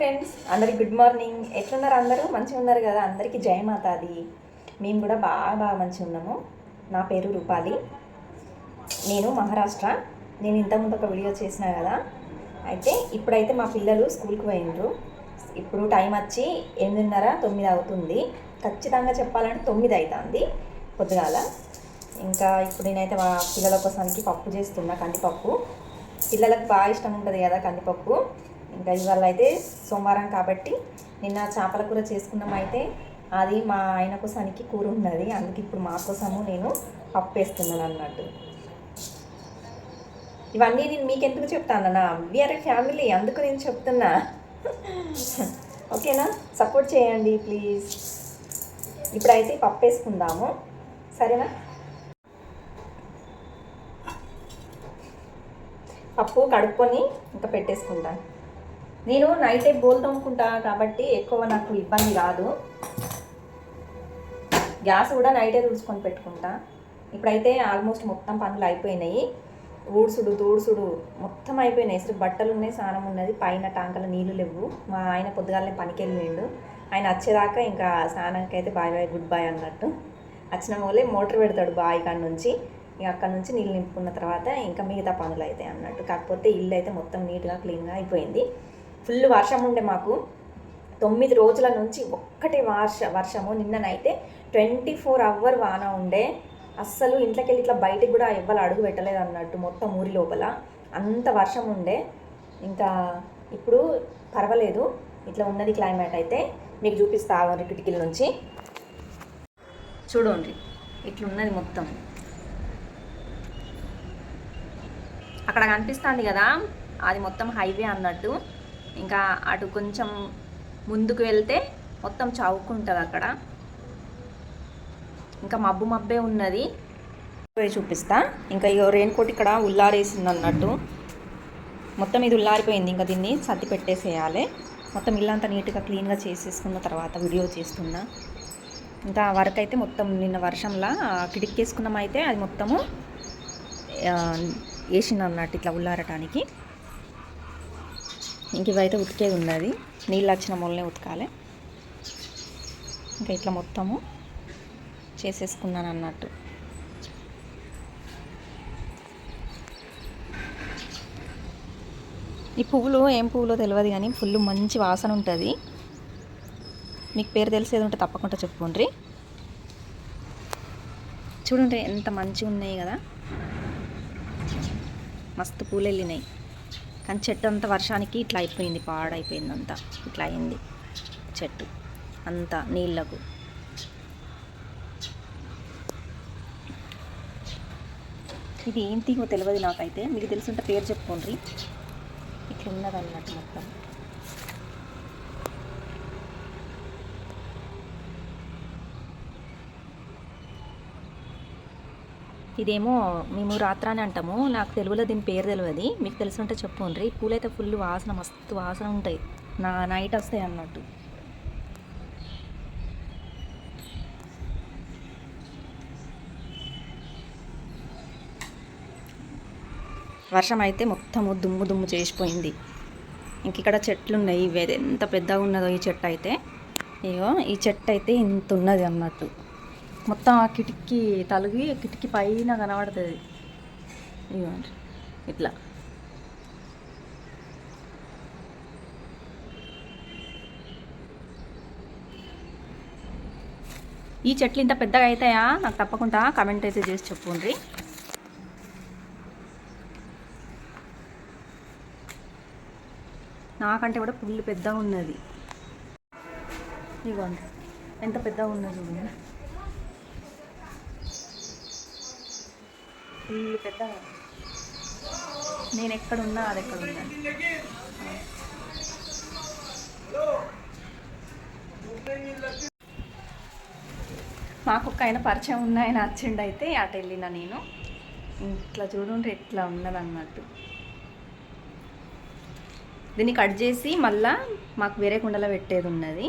Friends అందరికి good morning ఎట్లున్నారు అందరూ? మంచిగా ఉన్నారు కదా? అందరికీ జయమాతాది మేము కూడా బాగా బాగా మంచిగా ఉన్నాము. నా పేరు రూపాలి. నేను మహారాష్ట్ర. నేను ఇంతకుముందు ఒక వీడియో చేసిన కదా? అయితే ఇప్పుడైతే మా పిల్లలు స్కూల్కి పోయినరు ఇప్పుడు టైం వచ్చి ఎనిమిదిన్నర తొమ్మిది అవుతుంది. ఖచ్చితంగా చెప్పాలంటే తొమ్మిది అవుతుంది పొద్దుగాల. ఇంకా ఇప్పుడు నేనైతే మా పిల్లల కోసానికి పప్పు చేస్తున్నా కందిపప్పు. పిల్లలకు బాగా ఇష్టం ఉంటుంది కదా కందిపప్పు. ఇంకా ఇవాళ అయితే సోమవారం కాబట్టి నిన్న చేపల కూర చేసుకున్నాం అయితే అది మా ఆయన కోసానికి కూర ఉన్నది. అందుకే ఇప్పుడు మా కోసము నేను పప్పు వేస్తున్నాను అన్నట్టు. ఇవన్నీ నేను మీకు ఎందుకు చెప్తానన్నా వీఆర్ ఫ్యామిలీ అందుకు నేను చెప్తున్నా. ఓకేనా? సపోర్ట్ చేయండి ప్లీజ్. ఇప్పుడైతే పప్పు వేసుకుందాము. సరేనా? పప్పు కడుక్కొని ఇంకా పెట్టేసుకుంటాను నేను నైటే బోల్ తోముకుంటా కాబట్టి ఎక్కువ నాకు ఇబ్బంది కాదు. గ్యాస్ కూడా నైటే తుడుచుకొని పెట్టుకుంటా. ఇప్పుడైతే ఆల్మోస్ట్ మొత్తం పనులు అయిపోయినాయి. ఊడ్సుడు తూడ్సుడు మొత్తం అయిపోయినాయి. అసలు బట్టలు ఉన్నాయి స్నానం ఉన్నది పైన టాంకల నీళ్ళు లేవు. మా ఆయన పొద్దుగాలనే పనికి వెళ్ళిండు ఆయన వచ్చేదాకా ఇంకా స్నానానికి అయితే బాయ్ బాయ్ గుడ్ బాయ్ అన్నట్టు. వచ్చిన వాళ్ళే మోటార్ పెడతాడు బాయ్ కాడ నుంచి. ఇక అక్కడ నుంచి నీళ్ళు నింపుకున్న తర్వాత ఇంకా మిగతా పనులు అయితే అన్నట్టు. కాకపోతే ఇల్లు అయితే మొత్తం నీట్గా క్లీన్గా అయిపోయింది. ఫుల్ వర్షం ఉండే మాకు. తొమ్మిది రోజుల నుంచి ఒక్కటే వర్ష వర్షము. నిన్ననైతే ట్వంటీ ఫోర్ అవర్ వాన ఉండే. అస్సలు ఇంట్లోకి వెళ్ళి ఇట్లా బయటకు కూడా ఎవ్వరు అడుగు పెట్టలేదు అన్నట్టు మొత్తం ఊరి లోపల. అంత వర్షం ఉండే. ఇంకా ఇప్పుడు పర్వాలేదు. ఇట్లా ఉన్నది క్లైమేట్ అయితే మీకు చూపిస్తా కిటికీల నుంచి. చూడండి ఇట్లున్నది మొత్తం. అక్కడ కనిపిస్తుంది కదా అది మొత్తం హైవే అన్నట్టు. ఇంకా అటు కొంచెం ముందుకు వెళ్తే మొత్తం చౌకుంటుంది అక్కడ. ఇంకా మబ్బు మబ్బే ఉన్నది. చూపిస్తా. ఇంకా ఇక రెయిన్ కోట్ ఇక్కడ ఉల్లారేసింది అన్నట్టు మొత్తం ఇది ఉల్లారిపోయింది. ఇంకా దీన్ని సర్ది పెట్టేసేయాలి. మొత్తం ఇల్లంతా నీట్గా క్లీన్గా చేసేసుకున్న తర్వాత వీడియో చేస్తున్నా. ఇంకా వర్క్ అయితే మొత్తం నిన్న వర్షంలా కిటికేసుకున్నామైతే అయితే అది మొత్తము వేసింది అన్నట్టు ఇట్లా ఉల్లారటానికి. ఇంక ఇవైతే ఉతికేది ఉన్నది. నీళ్ళు వచ్చిన మొలనే ఉతకాలి. ఇంకా ఇట్లా మొత్తము చేసేసుకున్నాను అన్నట్టు. ఈ పువ్వులు ఏం పువ్వులో తెలియదు కానీ ఫుల్ మంచి వాసన ఉంటుంది. మీకు పేరు తెలిసేది ఉంటే తప్పకుండా చెప్పుకోండి చూడండి ఎంత మంచిగా ఉన్నాయి కదా. మస్తు పూలు వెళ్ళినాయి కానీ చెట్టు అంతా వర్షానికి ఇట్లా అయిపోయింది పాడైపోయింది అంతా ఇట్లా అయింది చెట్టు అంతా నీళ్ళకు. ఇది ఏంటి తెలియదు నాకైతే. మీకు తెలుసుంటే పేరు చెప్పుకోండి. ఇట్లా ఉన్నదన్నట్టు మొత్తం. ఇదేమో మేము రాత్రాని అంటాము. నాకు తెలుగులో దీని పేరు తెలియదు మీకు తెలుసుంటే చెప్పుకోండి. పూలైతే ఫుల్ వాసన మస్తు వాసన ఉంటాయి. నా నైట్ వస్తాయి అన్నట్టు. వర్షం అయితే మొత్తము దుమ్ము దుమ్ము చేసిపోయింది. ఇంక ఇక్కడ చెట్లు ఉన్నాయి ఇవి ఎంత పెద్దగా ఉన్నదో ఈ చెట్టు అయితే. ఇగో ఈ చెట్టు అయితే ఇంత ఉన్నది అన్నట్టు. మొత్తం ఆ కిటికీ తలిగి కిటికీ పైన కనబడుతుంది. ఇవ్వండి ఇట్లా. ఈ చెట్లు ఇంత పెద్దగా అవుతాయా నాకు తప్పకుండా కమెంట్ అయితే చేసి చెప్పుండ్రి నాకంటే కూడా పుల్లు పెద్దగా ఉన్నది. ఇదిగోండి ఎంత పెద్దగా ఉన్నది చూడండి. ఫుల్ పెద్ద నేను ఎక్కడున్నా అది ఎక్కడ ఉందని మాకు ఒక ఆయన పరిచయం ఉన్న ఆయన వచ్చిండు అయితే అటు వెళ్ళిన నేను. ఇట్లా చూడండి ఎట్లా ఉన్నదన్నట్టు. దీన్ని కట్ చేసి మళ్ళా మాకు వేరే కుండలో పెట్టేది ఉన్నది.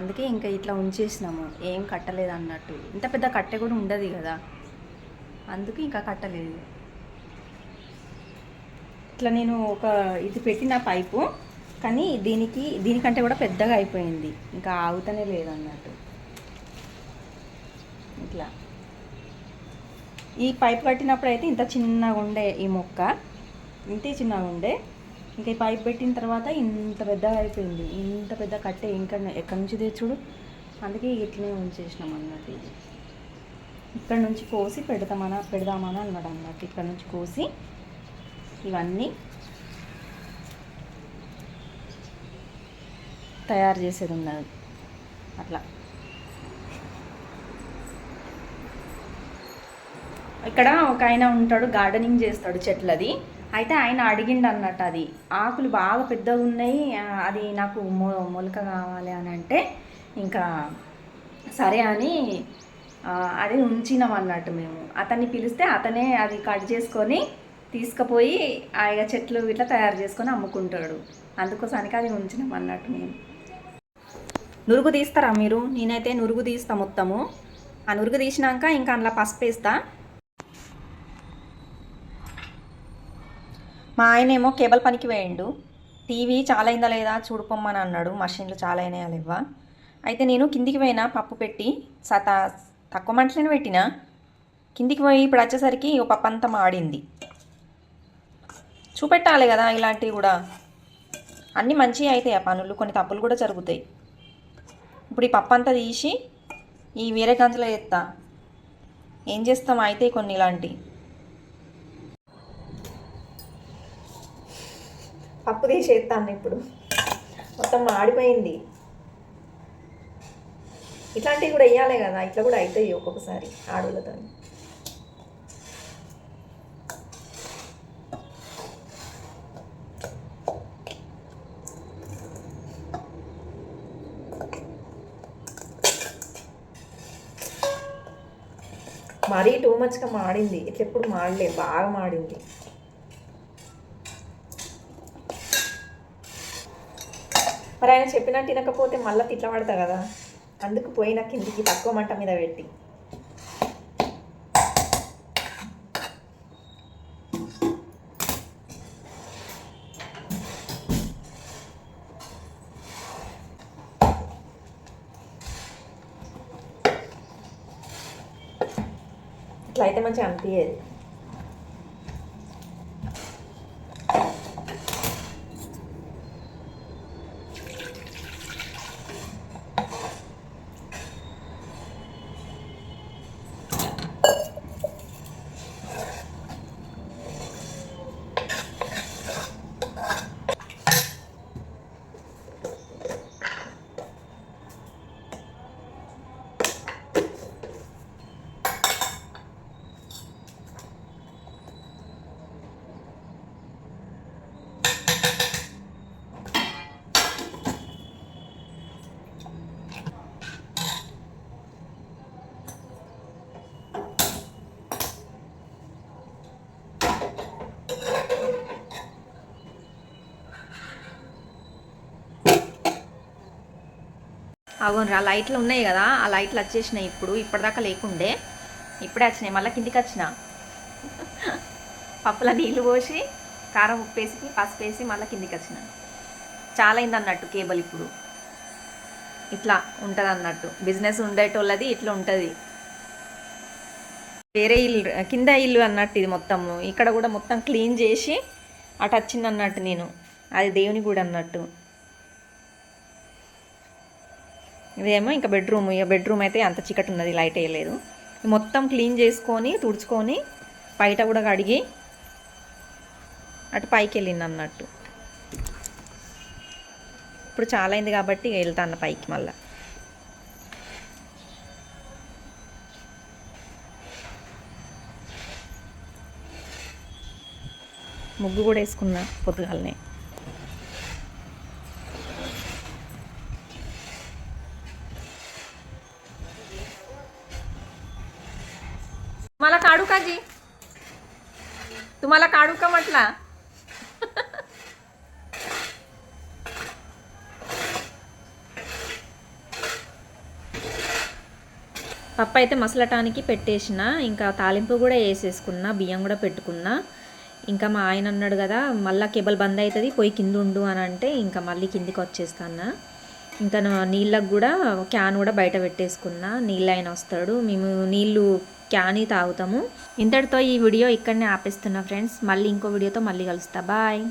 అందుకే ఇంకా ఇట్లా ఉంచేసినాము. ఏం కట్టలేదు అన్నట్టు ఇంత పెద్ద కట్టె కూడా ఉండదు కదా. అందుకే ఇంకా కట్టలేదు. ఇట్లా నేను ఒక ఇది పెట్టిన పైపు కానీ దీనికి దీనికంటే కూడా పెద్దగా అయిపోయింది. ఇంకా ఆగుతనే లేదు అన్నట్టు. ఇట్లా. ఈ పైప్ కట్టినప్పుడు అయితే ఇంత చిన్నగా ఉండే ఈ మొక్క. ఇంతే చిన్నగా ఉండే. ఇంకా ఈ పైప్ పెట్టిన తర్వాత ఇంత పెద్దగా అయిపోయింది. ఇంత పెద్ద కట్టే ఇంకా ఎక్కడి నుంచి తెచ్చుడు? అందుకే ఇట్లనే ఉంచేసినాం అన్నట్టు ఇది. ఇక్కడ నుంచి కోసి పెడతామనా పెడదామని అన్నాడు అన్నమాట ఇక్కడ నుంచి కోసి ఇవన్నీ తయారు చేసేది ఉన్నది. అట్లా. ఇక్కడ ఒక ఆయన ఉంటాడు గార్డెనింగ్ చేస్తాడు చెట్లది. అయితే ఆయన అడిగిండు అన్నట్టు అది. ఆకులు బాగా పెద్దగా ఉన్నాయి అది నాకు మొ మొలక కావాలి అని అంటే ఇంకా సరే అని అది ఉంచినాం అన్నట్టు మేము. అతన్ని పిలిస్తే అతనే అది కట్ చేసుకొని తీసుకుపోయి ఆయన చెట్లు ఇట్లా తయారు చేసుకొని అమ్ముకుంటాడు. అందుకోసానికి అది ఉంచినాం అన్నట్టు మేము. నురుగు తీస్తారా మీరు? నేనైతే నురుగు తీస్తా మొత్తము. ఆ నురుగు తీసినాక ఇంకా అందులో పసుపు వేస్తా. మా ఆయనేమో కేబుల్ పనికి వేయండు టీవీ చాలా అయిందా లేదా చూడుకోమని అన్నాడు. మషిన్లు చాలా అయినాయా లేవా అయితే నేను కిందికి పోయినా పప్పు పెట్టి సత తక్కువ మంటలను పెట్టిన కిందికి పోయి ఇప్పుడు వచ్చేసరికి ఓ పప్పు అంతా మాడింది. చూపెట్టాలి కదా ఇలాంటివి కూడా. అన్నీ మంచిగా అవుతాయి ఆ పనులు కొన్ని తప్పులు కూడా జరుగుతాయి. ఇప్పుడు ఈ పప్పు అంతా తీసి ఈ వేరే గంజలో ఎత్తా. ఏం చేస్తాం? అయితే కొన్ని ఇలాంటి పప్పు తీసేస్తాను ఇప్పుడు. మొత్తం మాడిపోయింది. ఇట్లాంటివి కూడా వేయాలి కదా ఇట్లా కూడా అవుతాయి ఒక్కొక్కసారి ఆడవులతో మరీ టూ మచ్గా మాడింది. ఇట్లా ఎప్పుడు మాడలే బాగా మాడింది. మరి ఆయన చెప్పినట్టు తినకపోతే మళ్ళీ తిట్ల పడతా కదా. అందుకు పోయిన కిందికి తక్కువ మంట మీద పెట్టి. ఇట్లా అయితే మంచిగా అనిపించేది అవును ఆ లైట్లు ఉన్నాయి కదా ఆ లైట్లు వచ్చేసినాయి ఇప్పుడు ఇప్పటిదాకా లేకుండే. ఇప్పుడే వచ్చినాయి మళ్ళీ కిందికి వచ్చిన. పప్పుల నీళ్ళు పోసి కారం ఉప్పు వేసి పసుపు వేసి మళ్ళీ కిందికి వచ్చిన. చాలా అయింది అన్నట్టు కేబుల్ ఇప్పుడు. ఇట్లా ఉంటుంది అన్నట్టు బిజినెస్ ఉండేటోళ్ళది ఇట్లా ఉంటుంది. వేరే ఇల్లు కింద ఇల్లు అన్నట్టు ఇది మొత్తము. ఇక్కడ కూడా మొత్తం క్లీన్ చేసి అటు వచ్చింది అన్నట్టు నేను. అది దేవుని గుడి అన్నట్టు ఇదేమో ఇంకా బెడ్రూమ్ ఇక బెడ్రూమ్ అయితే అంత చీకటి ఉన్నది లైట్ వేయలేదు మొత్తం క్లీన్ చేసుకొని తుడుచుకొని బయట కూడా కడిగి అటు పైకి వెళ్ళింది అన్నట్టు. ఇప్పుడు చాలా అయింది కాబట్టి వెళ్తాను పైకి మళ్ళా. ముగ్గు కూడా వేసుకున్నా పొద్దుగాలనే. काढू का जी तुम्हाला काढू का म्हटला పప్పు అయితే మసలటానికి పెట్టేసిన ఇంకా తాలింపు కూడా వేసేసుకున్నా బియ్యం కూడా పెట్టుకున్నా ఇంకా మా ఆయన అన్నాడు కదా మళ్ళీ కేబుల్ బంద్ అవుతుంది పోయి కింద ఉండు అని అంటే ఇంకా మళ్ళీ కిందికి వచ్చేస్తాను ఇంకా నీళ్ళకు కూడా క్యాన్ కూడా బయట పెట్టేసుకున్నా నీళ్ళు ఆయన వస్తాడు. మేము నీళ్ళు క్యాన్ తాగుతాము. ఇంతటితో ఈ వీడియో ఇక్కడనే ఆపేస్తున్నా ఫ్రెండ్స్. మళ్ళీ ఇంకో వీడియోతో మళ్ళీ కలుస్తా. బాయ్.